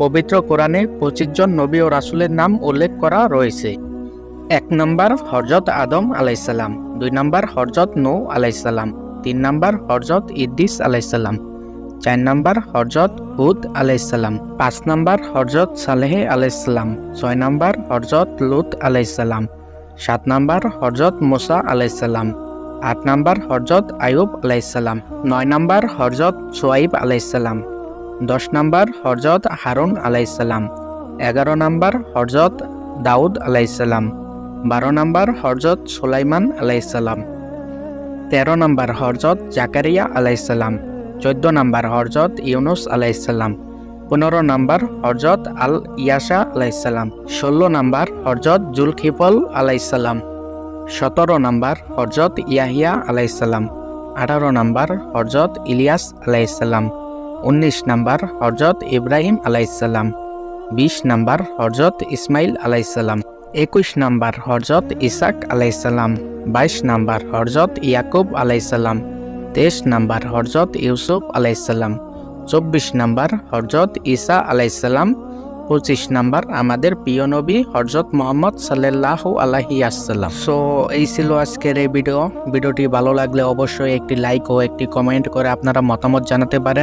পবিত্র কোরআনে পঁচিশ জন নবী ও রাসুলের নাম উল্লেখ করা রয়েছে। এক নম্বর হরজত আদম আলাইসাল্লাম দুই নম্বর হরজত নৌ আলাইসাল্লাম তিন নম্বর হরজত ইদ্দিস আলাইসাল্লাম চার নম্বর হরজত হুদ আলাইসাল্লাম পাঁচ নম্বর হরজত সালেহে আলাইসাল্লাম ছয় নম্বর হরজত লুত আলাইসাল্লাম সাত নম্বর হরজত মুসা আলাইসাল্লাম আট নম্বর হরজত আয়ুব আলাইসাল্লাম নয় নম্বর হরজত সোয়াইব আলাইসাল্লাম দশ নম্বর হরজত হারুন আলাইসাল্লাম এগারো নম্বর হরজত দাউদ আলাইসাল্লাম বারো নম্বর হরজত সুলাইমান আলাইসাল্লাম তেরো নম্বর হরজত জাকারিয়া আলাইসাল্লাম চোদ্দ নম্বর হরজত ইউনুস আলাইসাল্লাম পনেরো নম্বর হরজত আল ইয়াসা আলাইসাল্লাম ষোলো নম্বর হরজত জুলখিফল আলাইসাল্লাম সতেরো নম্বর হরজত ইয়াহিয়া আলাইসাল্লাম আঠারো নম্বর হরজত ইলিয়াস আলাইসাল্লাম উনিশ নাম্বার হরজত ইব্রাহিম আলাইসাল্লাম বিশ নাম্বার হরজত ইসমাইল আলাইসাল্লাম একুশ নাম্বার হরজত ইসাক আলাইসাল্লাম বাইশ নাম্বার হরজত ইয়াকুব আলাইসাল্লাম তেইশ নাম্বার হরজত ইউসুফ আলাইসাল্লাম চব্বিশ নাম্বার হরজত ঈসা আলাইসাল্লাম পঁচিশ নাম্বার আমাদের প্রিয় নবী হরজত মোহাম্মদ সাল্লাহ আলাহি আসসালাম। সো এই ছিল আজকের এই ভিডিও ভিডিওটি ভালো লাগলে অবশ্যই একটি লাইক ও একটি কমেন্ট করে আপনারা মতামত জানাতে পারেন।